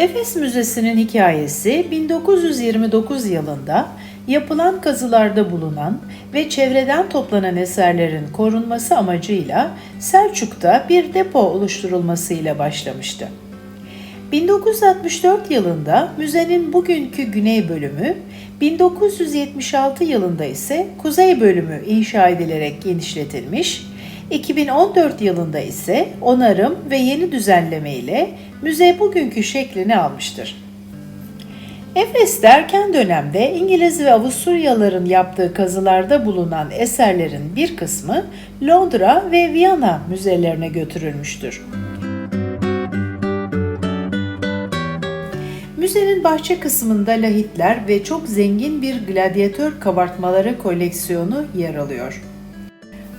Efes Müzesi'nin hikayesi 1929 yılında yapılan kazılarda bulunan ve çevreden toplanan eserlerin korunması amacıyla Selçuk'ta bir depo oluşturulmasıyla başlamıştı. 1964 yılında müzenin bugünkü güney bölümü, 1976 yılında ise kuzey bölümü inşa edilerek genişletilmiş, 2014 yılında ise onarım ve yeni düzenleme ile müze bugünkü şeklini almıştır. Efes'te erken dönemde İngiliz ve Avusturyalıların yaptığı kazılarda bulunan eserlerin bir kısmı Londra ve Viyana müzelerine götürülmüştür. Müzenin bahçe kısmında lahitler ve çok zengin bir gladyatör kabartmaları koleksiyonu yer alıyor.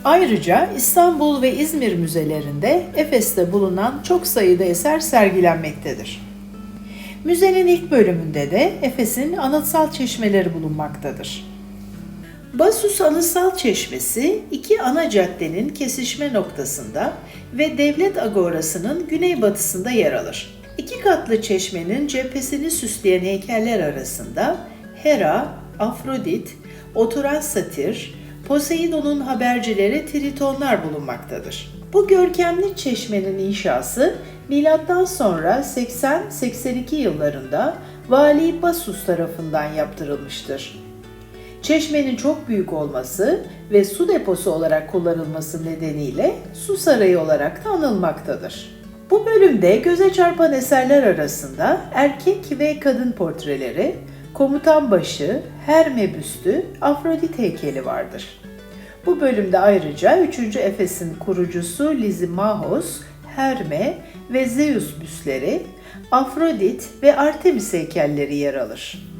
Ayrıca İstanbul ve İzmir müzelerinde Efes'te bulunan çok sayıda eser sergilenmektedir. Müzenin ilk bölümünde de Efes'in anıtsal çeşmeleri bulunmaktadır. Basus Anıtsal Çeşmesi iki ana caddenin kesişme noktasında ve Devlet Agorası'nın güneybatısında yer alır. İki katlı çeşmenin cephesini süsleyen heykeller arasında Hera, Afrodit, oturan satir, Poseidon'un habercileri Tritonlar bulunmaktadır. Bu görkemli çeşmenin inşası milattan sonra 80-82 yıllarında Vali Basus tarafından yaptırılmıştır. Çeşmenin çok büyük olması ve su deposu olarak kullanılması nedeniyle su sarayı olarak da anılmaktadır. Bu bölümde göze çarpan eserler arasında erkek ve kadın portreleri, komutan başı, Herme büstü, Afrodit heykeli vardır. Bu bölümde ayrıca 3. Efes'in kurucusu Lizimahos, Herme ve Zeus büstleri, Afrodit ve Artemis heykelleri yer alır.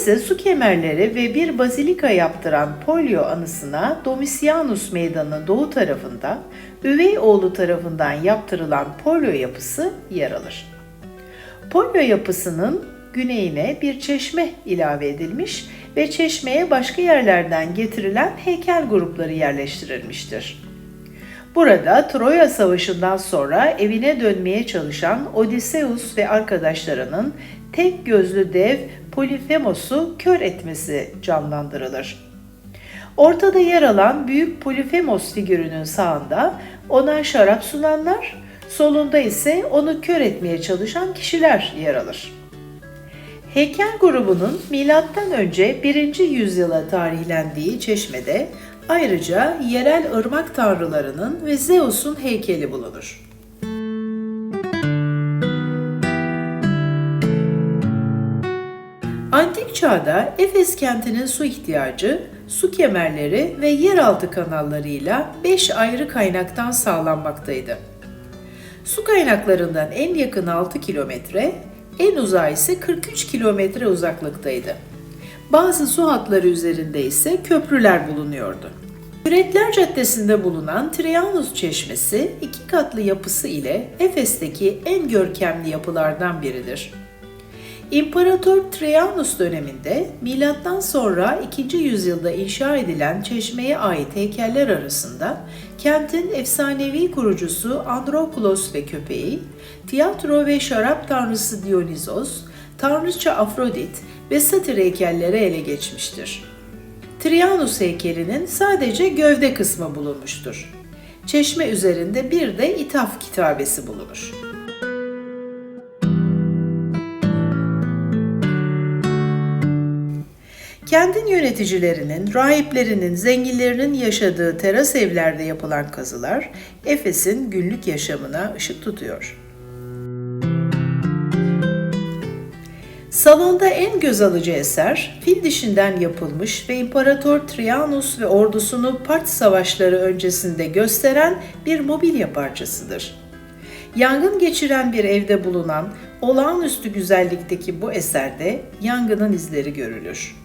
Efes'e su kemerleri ve bir bazilika yaptıran Polio anısına Domitianus Meydanı doğu tarafında üvey oğlu tarafından yaptırılan Polio yapısı yer alır. Polio yapısının güneyine bir çeşme ilave edilmiş ve çeşmeye başka yerlerden getirilen heykel grupları yerleştirilmiştir. Burada Troya Savaşı'ndan sonra evine dönmeye çalışan Odysseus ve arkadaşlarının tek gözlü dev Polifemos'u kör etmesi canlandırılır. Ortada yer alan büyük Polifemos figürünün sağında ona şarap sunanlar, solunda ise onu kör etmeye çalışan kişiler yer alır. Heykel grubunun önce 1. yüzyıla tarihlendiği çeşmede ayrıca yerel ırmak tanrılarının ve Zeus'un heykeli bulunur. Çağda Efes kentinin su ihtiyacı, su kemerleri ve yeraltı kanallarıyla 5 ayrı kaynaktan sağlanmaktaydı. Su kaynaklarından en yakın 6 kilometre, en uzağı ise 43 kilometre uzaklıktaydı. Bazı su hatları üzerinde ise köprüler bulunuyordu. Üretler Caddesi'nde bulunan Trianus Çeşmesi iki katlı yapısı ile Efes'teki en görkemli yapılardan biridir. İmparator Trajanus döneminde milattan sonra 2. yüzyılda inşa edilen çeşmeye ait heykeller arasında kentin efsanevi kurucusu Androkulos ve köpeği, tiyatro ve şarap tanrısı Dionysos, tanrıça Afrodit ve satir heykelleri ele geçmiştir. Trianus heykelinin sadece gövde kısmı bulunmuştur. Çeşme üzerinde bir de ithaf kitabesi bulunur. Kentin yöneticilerinin, rahiplerinin, zenginlerinin yaşadığı teras evlerde yapılan kazılar Efes'in günlük yaşamına ışık tutuyor. Salonda en göz alıcı eser, fil dişinden yapılmış ve İmparator Trianus ve ordusunu Part savaşları öncesinde gösteren bir mobilya parçasıdır. Yangın geçiren bir evde bulunan olağanüstü güzellikteki bu eserde yangının izleri görülür.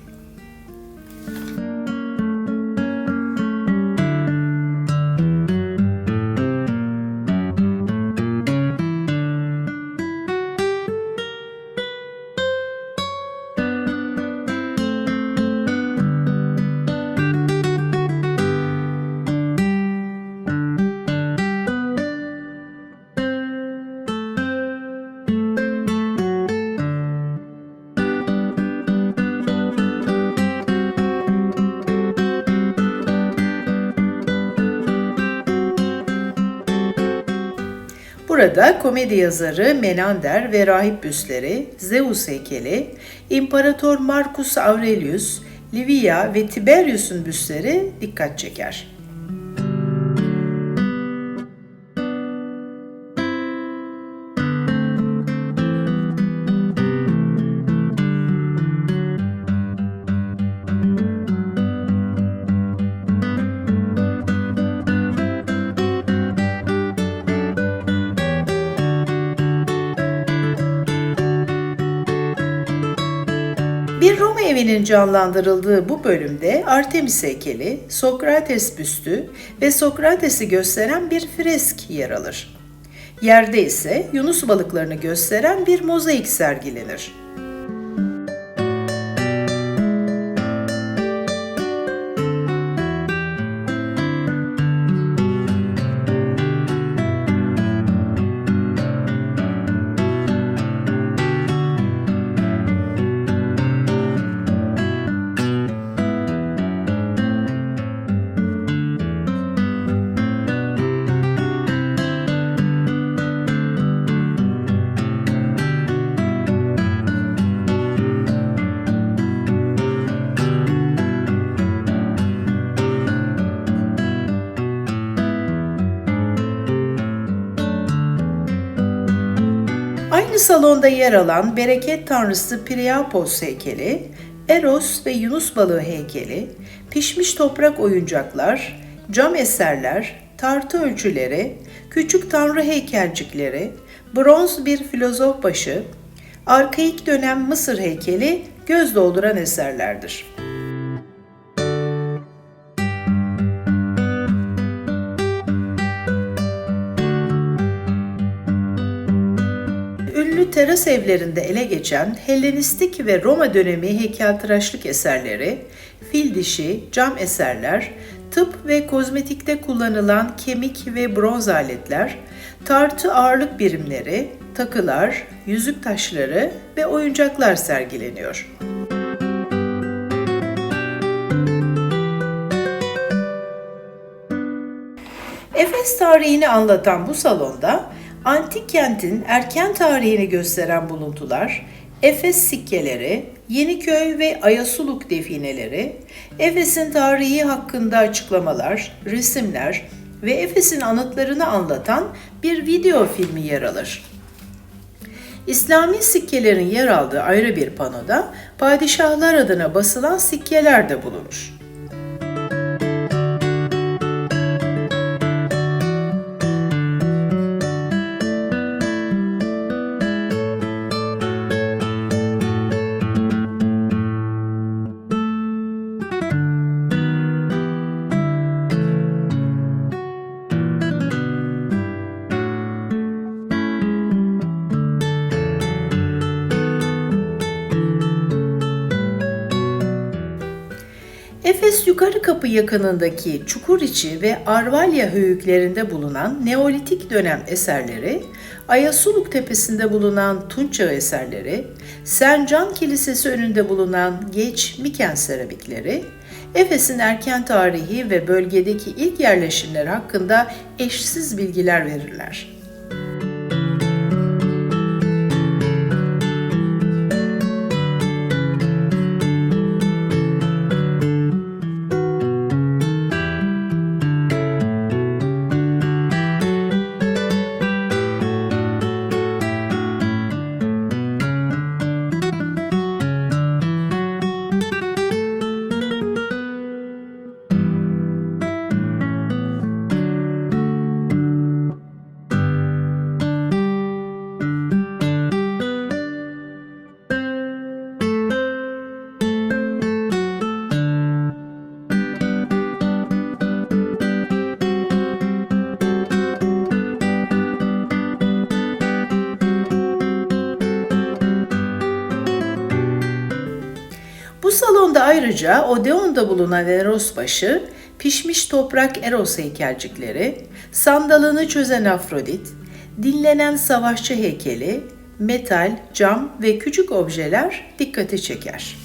Burada komedi yazarı Menander ve rahip büstleri, Zeus heykeli, İmparator Marcus Aurelius, Livia ve Tiberius'un büstleri dikkat çeker. Bir Roma evinin canlandırıldığı bu bölümde Artemis heykeli, Sokrates büstü ve Sokrates'i gösteren bir fresk yer alır. Yerde ise Yunus balıklarını gösteren bir mozaik sergilenir. Aynı salonda yer alan bereket tanrısı Priapos heykeli, Eros ve Yunus balığı heykeli, pişmiş toprak oyuncaklar, cam eserler, tartı ölçüleri, küçük tanrı heykelcikleri, bronz bir filozof başı, arkaik dönem Mısır heykeli göz dolduran eserlerdir. Teras evlerinde ele geçen Helenistik ve Roma dönemi heykeltıraşlık eserleri, fil dişi, cam eserler, tıp ve kozmetikte kullanılan kemik ve bronz aletler, tartı ağırlık birimleri, takılar, yüzük taşları ve oyuncaklar sergileniyor. Efes tarihini anlatan bu salonda antik kentin erken tarihini gösteren buluntular, Efes sikkeleri, Yeniköy ve Ayasuluk defineleri, Efes'in tarihi hakkında açıklamalar, resimler ve Efes'in anıtlarını anlatan bir video filmi yer alır. İslami sikkelerin yer aldığı ayrı bir panoda padişahlar adına basılan sikkeler de bulunur. Efes Yukarı Kapı yakınındaki Çukuriçi ve Arvalya höyüklerinde bulunan Neolitik dönem eserleri, Ayasuluk Tepesi'nde bulunan Tunç eserleri, Sencan Kilisesi önünde bulunan geç Miken seramikleri, Efes'in erken tarihi ve bölgedeki ilk yerleşimler hakkında eşsiz bilgiler verirler. Salonda ayrıca Odeon'da bulunan Eros başı, pişmiş toprak Eros heykelcikleri, sandalını çözen Afrodit, dinlenen savaşçı heykeli, metal, cam ve küçük objeler dikkati çeker.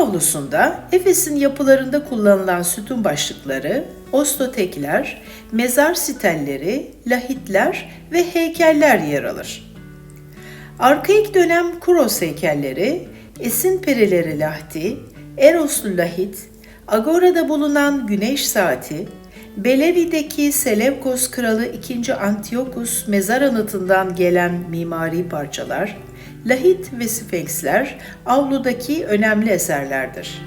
Avlusunda Efes'in yapılarında kullanılan sütun başlıkları, ostotekler, mezar sitelleri, lahitler ve heykeller yer alır. Arkaik dönem Kuros heykelleri, Esin Perileri Lahti, Eroslu Lahit, Agora'da bulunan Güneş Saati, Belevi'deki Selevkos Kralı 2. Antiochus mezar anıtından gelen mimari parçalar, lahit ve sfenksler avludaki önemli eserlerdir.